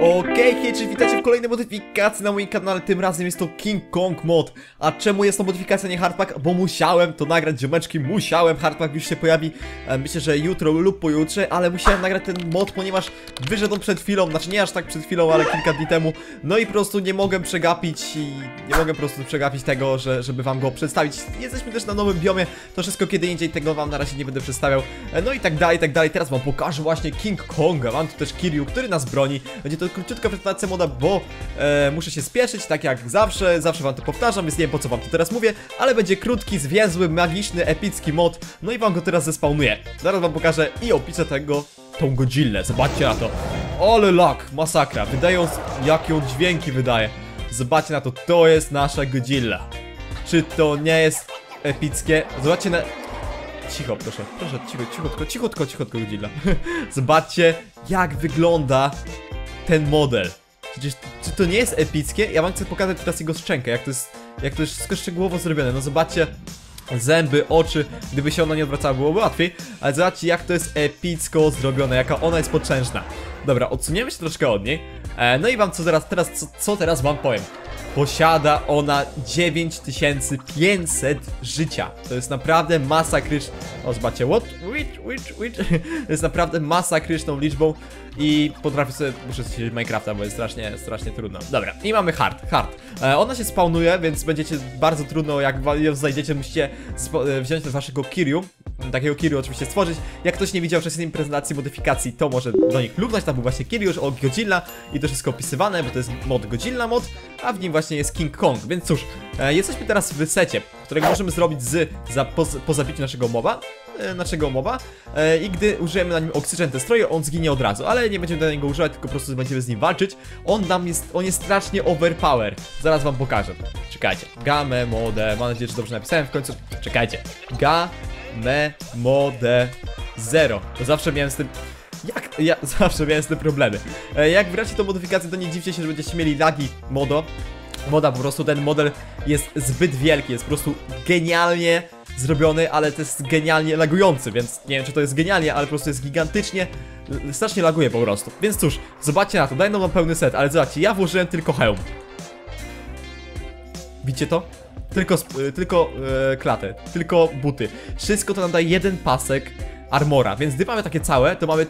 Okej, okay, cześć, witajcie w kolejnej modyfikacji na moim kanale, tym razem jest to King Kong mod. A czemu jest to modyfikacja, nie hardpack? Bo musiałem to nagrać, ziomeczki, musiałem, hardpack już się pojawi. E, Myślę, że jutro lub pojutrze, ale musiałem nagrać ten mod, ponieważ wyszedł przed chwilą Znaczy nie aż tak przed chwilą, ale kilka dni temu. No i po prostu nie mogę przegapić i nie mogę po prostu przegapić tego, że, żeby wam go przedstawić. Jesteśmy też na nowym biomie, to wszystko kiedy indziej, tego wam na razie nie będę przedstawiał. E, No i tak dalej, i tak dalej, teraz wam pokażę właśnie King Konga Mam tu też Kiryu, który nas broni. Będzie to króciutka prezentacja moda, bo e, muszę się spieszyć, tak jak zawsze, zawsze wam to powtarzam, więc nie wiem po co wam to teraz mówię, ale będzie krótki, zwięzły, magiczny, epicki mod, no i wam go teraz zespawnuję. Zaraz wam pokażę i opiszę tego, tą Godzillę, zobaczcie na to. Ole lak, masakra, wydają, jakie on dźwięki wydaje. Zobaczcie na to, to jest nasza Godzilla. Czy to nie jest epickie? Zobaczcie na... Cicho, proszę, proszę, cicho, cichotko, cichotko, cichotko, Godzilla. Zobaczcie, jak wygląda ten model. Przecież czy to nie jest epickie? Ja wam chcę pokazać teraz jego szczękę, jak to jest, jak to jest wszystko szczegółowo zrobione. No zobaczcie, zęby, oczy, gdyby się ona nie odwracała byłoby łatwiej, ale zobaczcie jak to jest epicko zrobione, jaka ona jest potężna. Dobra, odsuniemy się troszkę od niej, e, no i wam co teraz, teraz co, co teraz wam powiem. Posiada ona 9500 życia. To jest naprawdę masakryczne. O, zobaczcie, what? Which, which, which? To jest naprawdę masakryczną liczbą i potrafię sobie, muszę się Minecrafta, bo jest strasznie, strasznie trudno. Dobra, i mamy hard, hard. E, ona się spawnuje, więc będziecie bardzo trudno, jak ją znajdziecie, musicie e, wziąć z waszego Kiryu, takiego Kiryu oczywiście stworzyć. Jak ktoś nie widział wcześniej prezentacji modyfikacji, to może do nich lubnąć, tam był właśnie Kiryu o Godzilla i to wszystko opisywane, bo to jest mod Godzilla mod, a w nim właśnie jest King Kong, więc cóż, e, jesteśmy teraz w secie, którego możemy zrobić z, za, po, po zabiciu naszego moba, e, naszego moba e, i gdy użyjemy na nim Oxygen Destroyer, on zginie od razu, ale nie będziemy do niego używać, tylko po prostu będziemy z nim walczyć. On nam jest, on jest strasznie overpower. Zaraz wam pokażę. Czekajcie. Game mode, mam nadzieję, że dobrze napisałem w końcu. Czekajcie. Game mode 0. To zawsze miałem z tym? Ja zawsze miałem z tym problemy. E, jak wracie tą modyfikację, to nie dziwcie się, że będziecie mieli lagi modo. Moda, po prostu ten model jest zbyt wielki, jest po prostu genialnie zrobiony, ale to jest genialnie lagujący, więc nie wiem czy to jest genialnie, ale po prostu jest gigantycznie, strasznie laguje po prostu. Więc cóż, zobaczcie na to, daj nam pełny set, ale zobaczcie, ja włożyłem tylko hełm. Widzicie to? Tylko, tylko e, klatę, tylko buty. Wszystko to nam daje jeden pasek armora, więc gdy mamy takie całe, to mamy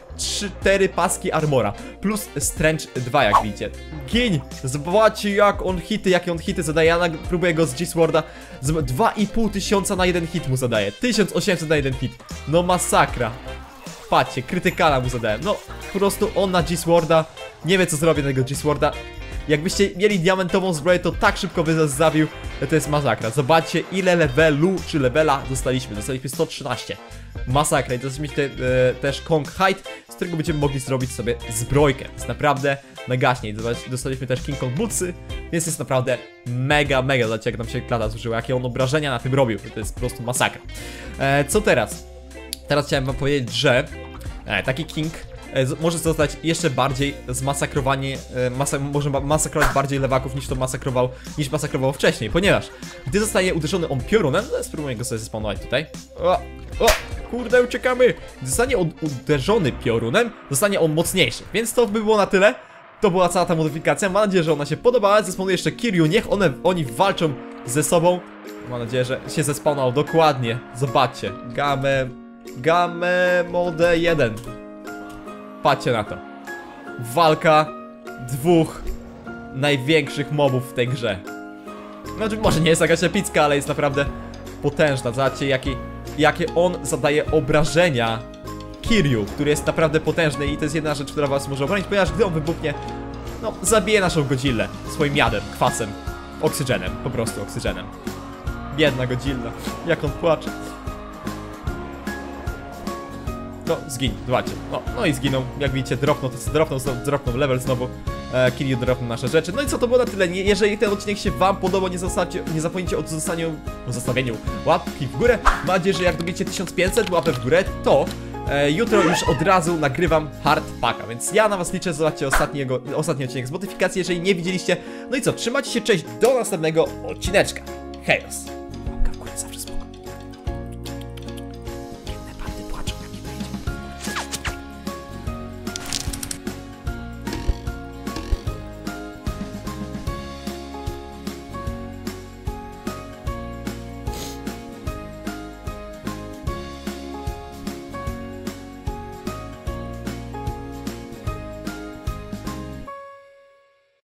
4 paski armora, plus strength 2 jak widzicie. Gień! Zobaczcie jak on hity, jakie on hity zadaje, ja próbuję go z G-Sworda, 2,5 tysiąca na jeden hit mu zadaje, 1800 na jeden hit, no masakra. Patrzcie, krytykala mu zadałem, no po prostu on na G-Sworda, nie wie co zrobię na tego G-Sworda, Jakbyście mieli diamentową zbroję, to tak szybko by nas zabił. To jest masakra. Zobaczcie, ile levelu czy levela dostaliśmy. Dostaliśmy 113. Masakra. I dostaliśmy te, e, też Kong Height, z którego będziemy mogli zrobić sobie zbrojkę. Jest naprawdę megaśnie. Dostaliśmy też King Kong Bootsy, więc jest naprawdę mega, mega. Zobaczcie, jak nam się klata zużyła, jakie on obrażenia na tym robił. To jest po prostu masakra. E, co teraz? Teraz chciałem wam powiedzieć, że e, taki King może zostać jeszcze bardziej zmasakrowanie, e, masa może masakrować bardziej lewaków niż to masakrował, niż masakrował wcześniej, ponieważ gdy zostaje uderzony on piorunem, no spróbuję go sobie zespawnować tutaj. O, o, kurde, uciekamy! Gdy zostanie on uderzony piorunem, zostanie on mocniejszy, więc to by było na tyle. To była cała ta modyfikacja, mam nadzieję, że ona się podobała, zespawnuje jeszcze Kiryu, niech one, oni walczą ze sobą. Mam nadzieję, że się zespawnał dokładnie, zobaczcie, Game, Game Mode 1 Patrzcie na to. Walka dwóch największych mobów w tej grze. Znaczy, może nie jest jakaś epicka, ale jest naprawdę potężna. Zobaczcie, jakie, jakie on zadaje obrażenia Kiryu, który jest naprawdę potężny i to jest jedna rzecz, która was może obronić, ponieważ gdy on wybuchnie, no, zabije naszą Godzillę swoim jadem, kwasem, oksygenem, po prostu oksygenem. Biedna Godzilla, jak on płacze. No, zgiń, zobaczcie. No, no i zginął. Jak widzicie, dropnął, to dropnął, dropnął level znowu. E, Kiryu dropnął nasze rzeczy. No i co, to było na tyle. Nie, jeżeli ten odcinek się wam podoba, nie, nie zapomnijcie o zostaniu, o zostawieniu łapki w górę. Mam nadzieję, że jak dobiecie 1500 łapek w górę, to e, jutro już od razu nagrywam hard packa, więc ja na was liczę, zobaczcie ostatniego, ostatni odcinek z modyfikacji, jeżeli nie widzieliście. No i co, trzymajcie się, cześć, do następnego odcineczka. Hejos!